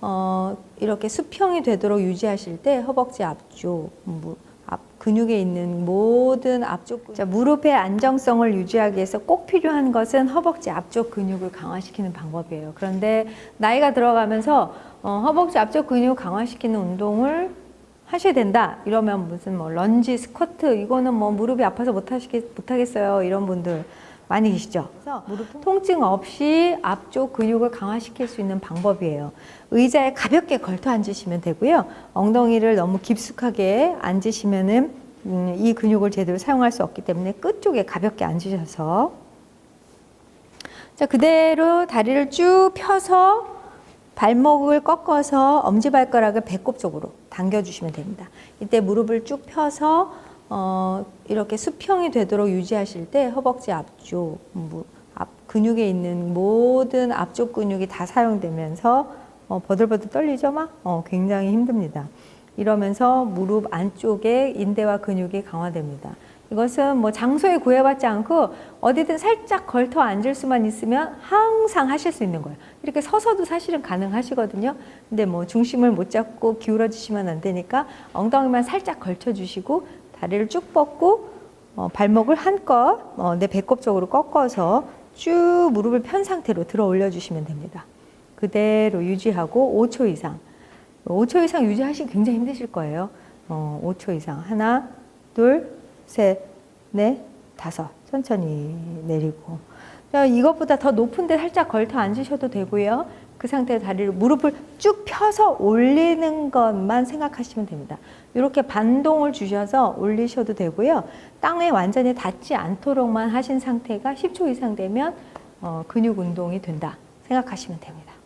어, 이렇게 수평이 되도록 유지하실 때 허벅지 앞쪽, 무, 앞 근육에 있는 모든 앞쪽 근육. 자, 무릎의 안정성을 유지하기 위해서 꼭 필요한 것은 허벅지 앞쪽 근육을 강화시키는 방법이에요. 그런데 나이가 들어가면서 어, 허벅지 앞쪽 근육 강화시키는 운동을 하셔야 된다. 이러면 무슨 뭐 런지, 스쿼트 이거는 뭐 무릎이 아파서 못 하시겠 못 하겠어요. 이런 분들 많이 계시죠. 그래서 통증 없이 앞쪽 근육을 강화시킬 수 있는 방법이에요. 의자에 가볍게 걸터 앉으시면 되고요. 엉덩이를 너무 깊숙하게 앉으시면은 음, 이 근육을 제대로 사용할 수 없기 때문에 끝 쪽에 가볍게 앉으셔서 자 그대로 다리를 쭉 펴서 발목을 꺾어서 엄지발가락을 배꼽 쪽으로 당겨주시면 됩니다. 이때 무릎을 쭉 펴서 어, 이렇게 수평이 되도록 유지하실 때 허벅지 앞쪽, 무, 앞 근육에 있는 모든 앞쪽 근육이 다 사용되면서 어, 버들버들 떨리죠, 막? 어, 굉장히 힘듭니다. 이러면서 무릎 안쪽에 인대와 근육이 강화됩니다. 이것은 뭐 장소에 구애받지 않고 어디든 살짝 걸터 앉을 수만 있으면 항상 하실 수 있는 거예요. 이렇게 서서도 사실은 가능하시거든요. 근데 뭐 중심을 못 잡고 기울어지시면 안 되니까 엉덩이만 살짝 걸쳐주시고 다리를 쭉 뻗고 어, 발목을 한껏 어, 내 배꼽 쪽으로 꺾어서 쭉 무릎을 편 상태로 들어 올려주시면 됩니다. 그대로 유지하고 5초 이상. 5초 이상 유지하시기 굉장히 힘드실 거예요. 어, 5초 이상. 하나, 둘, 셋, 넷, 다섯. 천천히 내리고. 자, 이것보다 더 높은 데 살짝 걸터 앉으셔도 되고요. 그 상태에 다리를 무릎을 쭉 펴서 올리는 것만 생각하시면 됩니다. 이렇게 반동을 주셔서 올리셔도 되고요. 땅에 완전히 닿지 않도록만 하신 상태가 10초 이상 되면 어, 근육 운동이 된다 생각하시면 됩니다.